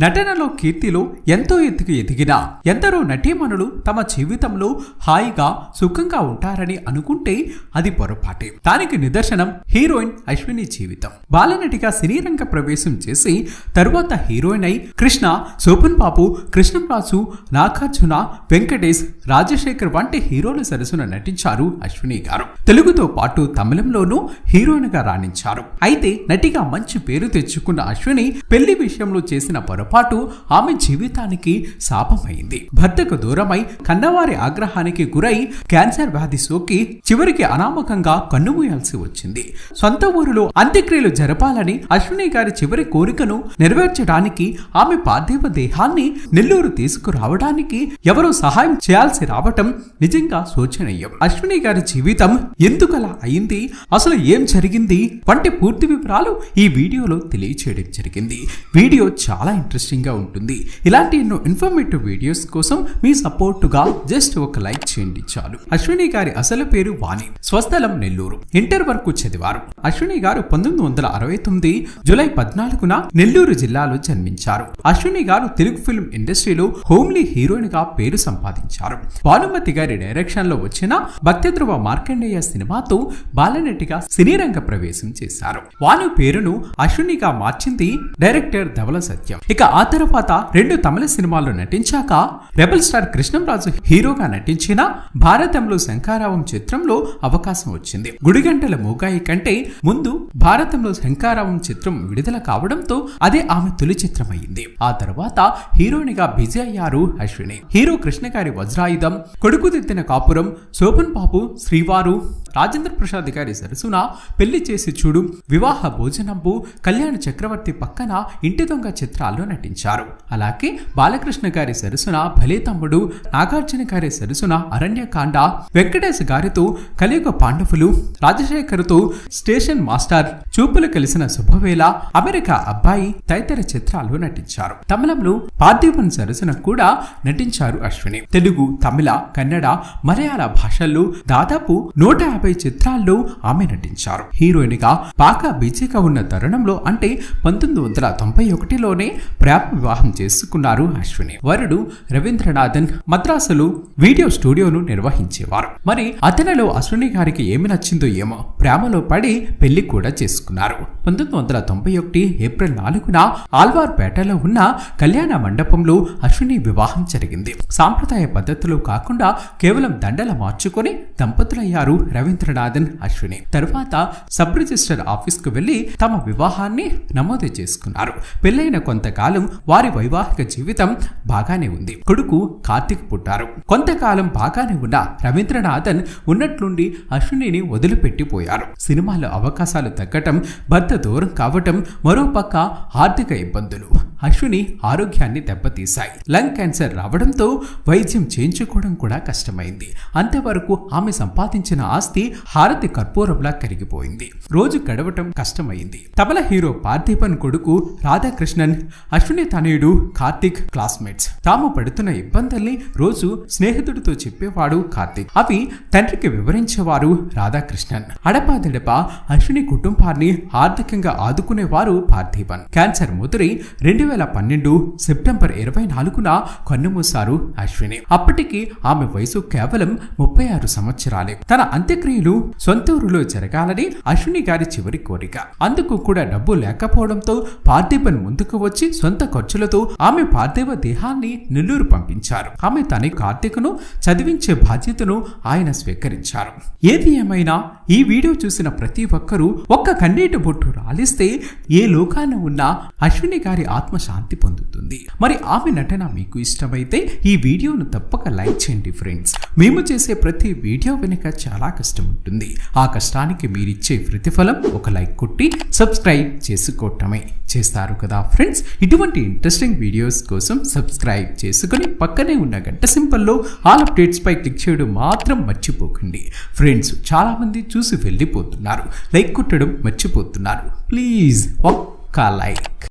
నటనలో కీర్తిలో ఎంతో ఎత్తుకు ఎదిగినా ఎందరో నటీమణులు తమ జీవితంలో హాయిగా సుఖంగా ఉంటారని అనుకుంటే అది పొరపాటే. దానికి నిదర్శనం హీరోయిన్ అశ్విని జీవితం. బాలనటిగా సినీరంగ ప్రవేశం చేసి తరువాత హీరోయిన్ అయి కృష్ణ శోభన్ బాబు కృష్ణంరాజు నాగార్జున వెంకటేష్ రాజశేఖర్ వంటి హీరోల సరసున నటించారు అశ్విని గారు. తెలుగుతో పాటు తమిళంలోనూ హీరోయిన్గా రాణించారు. అయితే నటిగా మంచి పేరు తెచ్చుకున్న అశ్విని పెళ్ళి విషయంలో చేసిన పొరపాటు ఆమె జీవితానికి శాపమైంది. భర్తకు దూరమై కన్నవారి ఆగ్రహానికి గురై క్యాన్సర్ వ్యాధి సోకి చివరికి అనామకంగా కన్నుమూయాల్సి వచ్చింది. సొంత ఊరిలో అంత్యక్రియలు జరపాలని అశ్విని గారి చివరి కోరికను నెరవేర్చడానికి ఆమె పార్థివ దేహాన్ని నెల్లూరు తీసుకురావడానికి ఎవరో సహాయం చేయాల్సి రావటం నిజంగా శోచనీయం. అశ్విని గారి జీవితం ఎందుకలా అయింది? అసలు ఏం జరిగింది? వంటి పూర్తి వివరాలు ఈ వీడియోలో తెలియచేయడం జరిగింది. వీడియో చాలా ఇంట్రెస్టింగ్గా ఉంటుంది. ఇలాంటి ఎన్నో ఇన్ఫర్మేటివ్ వీడియోస్ కోసం మీ సపోర్టుగా జస్ట్ ఒక లైక్ చేయండి చాలు. అశ్విని గారి అసలు పేరు వాణి. స్వస్థలం నెల్లూరు. ఇంటర్ వరకు చదివారు. అశ్విని గారు పంతొమ్మిది వందల అరవై తొమ్మిది జూలై పద్నాలుగున నెల్లూరు జిల్లాలో జన్మించారు. అశ్విని గారు తెలుగు ఫిల్మ్ ఇండస్ట్రీలో హోమ్లీ హీరోయిన్గా పేరు సంపాదించారు. భానుమతి గారి డైరెక్షన్లో వచ్చిన భక్తిధ్రువ మార్కండేయ సినిమాతో బాలనటిగా సినీ రంగ ప్రవేశం చేశారు. వాణి పేరును అశ్వినిగా మార్చింది డైరెక్టర్ ధవల సత్యం. ఇక ఆ తర్వాత రెండు తమిళ సినిమాల్లో నటించాక రెబల్ స్టార్ కృష్ణంరాజు హీరోగా నటించిన భారతంలో శంకారావం చిత్రంలో అవకాశం వచ్చింది. గుడిగంటల మూగాయి కంటే ముందు భారతంలో శంకారావం చిత్రం విడుదల కావడంతో అదే ఆమె తొలి చిత్రం అయింది ఆ తర్వాత హీరోయిన్గా బిజీ అయ్యారు అశ్విని. హీరో కృష్ణ గారి వజ్రాయుధం కొడుకు దిద్దిన కాపురం శోభన్ బాబు శ్రీవారు రాజేంద్ర ప్రసాద్ గారి సరసున పెళ్ళి చేసి చూడు వివాహ భోజనంబు కళ్యాణ చక్రవర్తి పక్కన ఇంటి దొంగ చిత్రాల్లో నటించారు. అలాగే బాలకృష్ణ గారి సరసున భలే తమ్ముడు నాగార్జున గారి సరసున అరణ్యకాండ వెంకటేశ్ గారితో కలియుగ పాండవులు రాజశేఖర్తో స్టేషన్ మాస్టర్ చూపులు కలిసిన శుభవేళ అమెరికా అబ్బాయి తదితర చిత్రాల్లో నటించారు. తమిళంలో పార్థివన్ సరసున కూడా నటించారు అశ్విని. తెలుగు తమిళ కన్నడ మలయాళ భాషల్లో దాదాపు నూట యాభై చిత్రాల్లో ఆమె నటించారు. హీరోయిన్గా బాగా బిజీగా ఉన్న తరుణంలో అంటే పంతొమ్మిది వందల తొంభై ఒకటిలోనే ప్రేమ వివాహం చేసుకున్నారు అశ్విని. వరుడు రవీంద్రనాథన్ మద్రాసులో వీడియో స్టూడియోను నిర్వహించేవారు. మరి అతనిలో అశ్విని గారికి ఏమి నచ్చిందో ఏమో ప్రేమలో పడి పెళ్ళి కూడా చేసుకున్నారు. పంతొమ్మిది వందల తొంభై ఒకటి ఏప్రిల్ నాలుగున ఆల్వార్పేటలో ఉన్న కళ్యాణ మండపంలో అశ్విని వివాహం జరిగింది. సాంప్రదాయ పద్ధతులు కాకుండా కేవలం దండల మార్చుకొని దంపతులయ్యారు రవీంద్రనాథన్ అశ్విని. తర్వాత సబ్ రిజిస్టర్ ఆఫీస్కు వెళ్ళి తమ వివాహాన్ని నమోదు చేసుకున్నారు. పెళ్ళైన కొంతకాలం వారి వైవాహిక జీవితం బాగానే ఉంది. కొడుకు కార్తిక్ పుట్టారు. కొంతకాలం బాగానే ఉన్న రవీంద్రనాథన్ ఉన్నట్లుండి అశ్వినిని వదిలిపెట్టిపోయారు. సినిమాలో అవకాశాలు తగ్గటం భర్త దూరం కావటం మరోపక్క ఆర్థిక ఇబ్బందులు. అశ్విని ఆరోగ్యాన్ని దెబ్బతీశాయి. లంగ్ క్యాన్సర్ రావడంతో వైద్యం చేయించుకోవడం కూడా కష్టమైంది. అంతవరకు ఆమె సంపాదించిన ఆస్తి హారతి కర్పూరంలా కరిగిపోయింది. రోజు గడవటం కష్టమైంది. తబల హీరో పార్థిపన్ కొడుకు రాధాకృష్ణన్ అశ్విని తనయుడు కార్తిక్ క్లాస్మేట్స్. తాము పడుతున్న ఇబ్బందుల్ని రోజు స్నేహితుడితో చెప్పేవాడు కార్తిక్. అవి తండ్రికి వివరించేవారు రాధాకృష్ణన్. అడపాదడప అశ్విని కుటుంబాన్ని ఆర్థిక ఆర్థికంగా ఆదుకునేవారు పార్థీపన్. క్యాన్సర్ ముదిరి రెండు వేల పన్నెండు సెప్టెంబర్ ఇరవై నాలుగున కన్నుమూశారు అశ్విని. అప్పటికి ఆమె వయసు కేవలం ముప్పై ఆరు సంవత్సరాలే. తన అంత్యక్రియలు సొంత ఊరిలో జరగాలని అశ్విని గారి చివరి కోరిక. అందుకు కూడా డబ్బు లేకపోవడంతో పార్థిబన్ ముందుకు వచ్చి సొంత ఖర్చులతో ఆమె పార్థివ దేహాన్ని నెల్లూరు పంపించారు. ఆమె తన కార్తీకను చదివించే బాధ్యతను ఆయన స్వీకరించారు. ఏది ఏమైనా ఈ వీడియో చూసిన ప్రతి ఒక్కరూ ఒక్క కన్నీటి బొట్టు రాలిస్తే ఏ లోకాన ఉన్న అశ్విని గారి ఆత్మ శాంతి పొందుతుంది. మరి ఆమె నటన మీకు ఇష్టమైతే ఈ వీడియోను తప్పక లైక్ చేయండి ఫ్రెండ్స్. మేము చేసే ప్రతి వీడియో వెనుక చాలా కష్టం ఉంటుంది. ఆ కష్టానికి మీరిచ్చే ప్రతిఫలం ఒక లైక్ కొట్టి సబ్స్క్రైబ్ చేసుకోవటమే. చేస్తారు కదా ఫ్రెండ్స్ ఇటువంటి ఇంట్రెస్టింగ్ వీడియోస్ కోసం సబ్స్క్రైబ్ చేసుకుని పక్కనే ఉన్న గంట సింపల్లో ఆల్ అప్డేట్స్పై క్లిక్ చేయడం మాత్రం మర్చిపోకండి. ఫ్రెండ్స్ చాలామంది చూసి వెళ్ళిపోతున్నారు. లైక్ కొట్టడం మర్చిపోతున్నారు. ప్లీజ్ ఒక్క లైక్